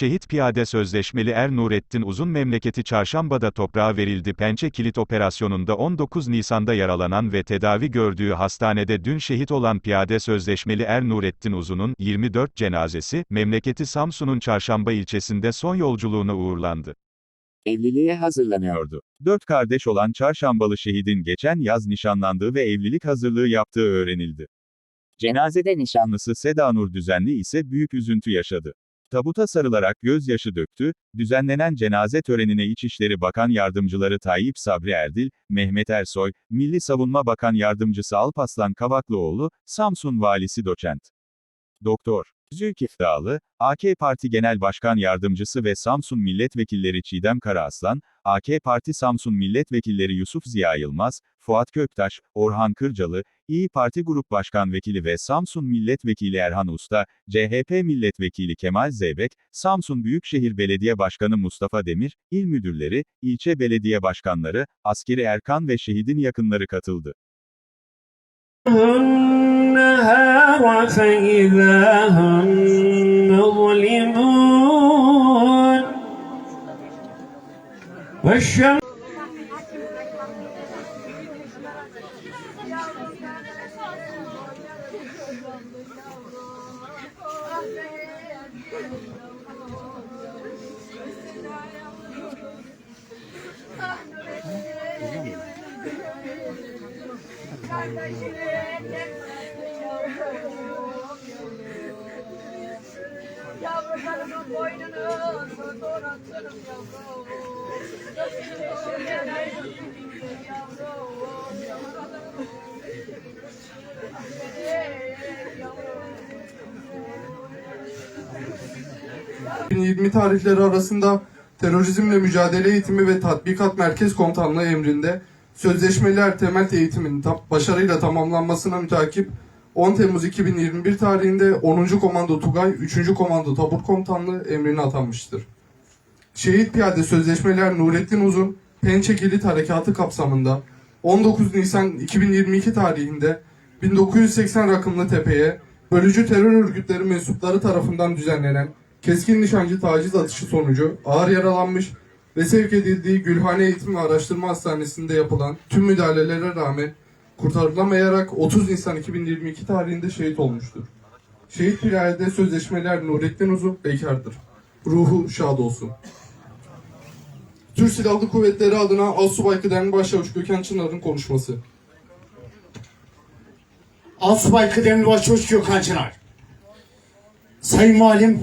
Şehit piyade sözleşmeli Er Nurettin Uzun memleketi çarşambada toprağa verildi. Pençe Kilit Operasyonu'nda 19 Nisan'da yaralanan ve tedavi gördüğü hastanede dün şehit olan piyade sözleşmeli Er Nurettin Uzun'un 24 cenazesi, memleketi Samsun'un Çarşamba ilçesinde son yolculuğuna uğurlandı. Evliliğe hazırlanıyordu. Dört kardeş olan Çarşambalı şehidin geçen yaz nişanlandığı ve evlilik hazırlığı yaptığı öğrenildi. Cenazede nişanlısı Seda Nur Düzenli ise büyük üzüntü yaşadı. Tabuta sarılarak gözyaşı döktü, düzenlenen cenaze törenine İçişleri Bakan Yardımcıları Tayyip Sabri Erdil, Mehmet Ersoy, Milli Savunma Bakan Yardımcısı Alpaslan Kavaklıoğlu, Samsun Valisi Doçent. Doktor. Zülkif AK Parti Genel Başkan Yardımcısı ve Samsun Milletvekilleri Çiğdem Karaaslan, AK Parti Samsun Milletvekilleri Yusuf Ziya Yılmaz, Fuat Köktaş, Orhan Kırcalı, İyi Parti Grup Başkan Vekili ve Samsun Milletvekili Erhan Usta, CHP Milletvekili Kemal Zeybek, Samsun Büyükşehir Belediye Başkanı Mustafa Demir, il müdürleri, ilçe belediye başkanları, askeri erkan ve şehidin yakınları katıldı. النهار فإذا هم مظلمون والشمس Thank you. Yavrularımın boynunu donatırım yavrum. Yavrum. 2020 tarihleri arasında terörizmle mücadele eğitimi ve tatbikat merkez komutanlığı emrinde sözleşmeli er temel eğitimin başarıyla tamamlanmasına mütakip 10 Temmuz 2021 tarihinde 10. Komando Tugay 3. Komando Tabur Komutanlığı emrine atanmıştır. Şehit Piyade Sözleşmeler Nurettin Uzun, Pençe Kilit Harekatı kapsamında 19 Nisan 2022 tarihinde 1980 rakımlı tepeye bölücü terör örgütleri mensupları tarafından düzenlenen keskin nişancı taciz atışı sonucu ağır yaralanmış ve sevk edildiği Gülhane Eğitim ve Araştırma Hastanesi'nde yapılan tüm müdahalelere rağmen kurtarılamayarak 30 Nisan 2022 tarihinde şehit olmuştur. Şehit Piyade Sözleşmeler Nurettin Uzun bekardır. Ruhu şad olsun. Türk Silahlı Kuvvetleri adına Asubay Kıdemli Başçavuş Gökhan Çınar'ın konuşması. Asubay Kıdemli Başçavuş Gökhan Çınar. Sayın Valim,